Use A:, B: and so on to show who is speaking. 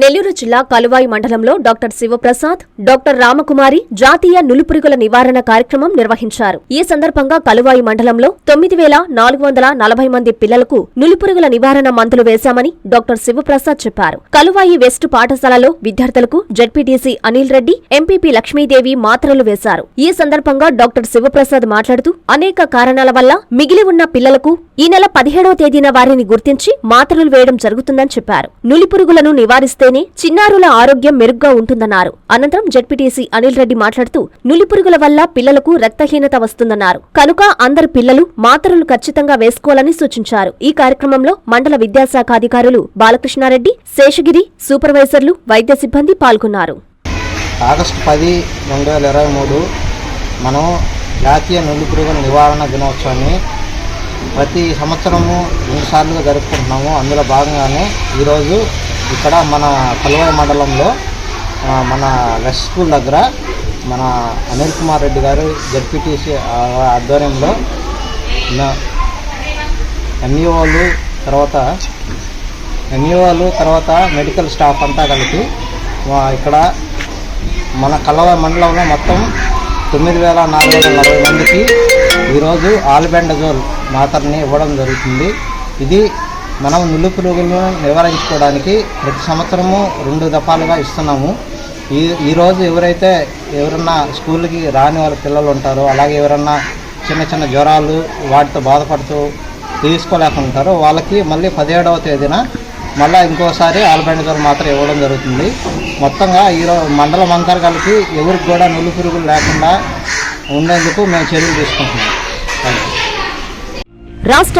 A: నెల్లూరు జిల్లా కలువాయి మండలంలో doctor Sivaprasad doctor Ramakumari జాతీయ నులిపురుగుల నివారణ కార్యక్రమం నిర్వహించారు. ఈ సందర్భంగా కలువాయి మండలంలో తొమ్మిది వేల నాలుగు వందల నలభై మంది పిల్లలకు నులిపురుగుల నివారణ మందులు వేశామని డాక్టర్ శివప్రసాద్ చెప్పారు. కలువాయి వెస్ట్ పాఠశాలలో విద్యార్థులకు జడ్పీటీసీ అనిల్ రెడ్డి ఎంపీపీ లక్ష్మీదేవి మాత్రలు వేశారు. ఈ సందర్భంగా డాక్టర్ శివప్రసాద్ మాట్లాడుతూ అనేక కారణాల వల్ల మిగిలి ఉన్న పిల్లలకు ఈ నెల పదిహేడవ తేదీన వారిని గుర్తించి మాత్రలు వేయడం జరుగుతుందని చెప్పారు. నులిపురుగులను నివారిస్తేనే చిన్నారుల ఆరోగ్యం మెరుగ్గా ఉంటుందన్నారు. అనంతరం జడ్పీటీసీ అనిల్ రెడ్డి మాట్లాడుతూ నులిపురుగుల వల్ల పిల్లలకు రక్తహీనత వస్తుందన్నారు. కనుక అందరు పిల్లలు మాత్రలు ఖచ్చితంగా వేసుకోవాలని సూచించారు. ఈ కార్యక్రమంలో మండల విద్యాశాఖ అధికారులు బాలకృష్ణారెడ్డి శేషగిరి సూపర్వైజర్లు వైద్య సిబ్బంది పాల్గొన్నారు.
B: ఆగస్టు పది రెండు వేల ఇరవై మూడు మనం జాతీయ నులిపురుగుల నివారణ దినోత్సవాన్ని ప్రతి సంవత్సరము రెండుసార్లుగా జరుపుకుంటున్నాము. అందులో భాగంగానే ఈరోజు ఇక్కడ మన కలువాయి మండలంలో మన వెస్ట్ స్కూల్ దగ్గర మన అనిల్ కుమార్ రెడ్డి గారు జడ్పీటీసీ ఆధ్వర్యంలో ఎంఈఓలు తర్వాత ఎంఈఓలు తర్వాత మెడికల్ స్టాఫ్ అంతా కలిపి ఇక్కడ మన కలవ మండలంలో మొత్తం తొమ్మిది వేల నాలుగు వందల నలభై మందికి ఈరోజు ఆల్బెండజోల్ మాత్రని ఇవ్వడం జరుగుతుంది. ఇది మనం నులు పురుగులను నివారించుకోవడానికి ప్రతి సంవత్సరము రెండు దఫాలుగా ఇస్తున్నాము. ఈ ఈరోజు ఎవరైతే ఎవరన్నా స్కూల్కి రాని వాళ్ళ పిల్లలు ఉంటారో అలాగే ఎవరన్నా చిన్న చిన్న జ్వరాలు వాటితో బాధపడుతూ తీసుకోలేకుంటారో వాళ్ళకి మళ్ళీ పదిహేడవ తేదీన మళ్ళీ ఇంకోసారి ఆల్బెండజోల్ మాత్రం ఇవ్వడం జరుగుతుంది. మొత్తంగా ఈరోజు మండలం అంతా కలిపి ఎవరికి కూడా నులు పురుగులు లేకుండా ఉండేందుకు మేము చర్యలు తీసుకుంటున్నాం.
A: రాష్ట్ర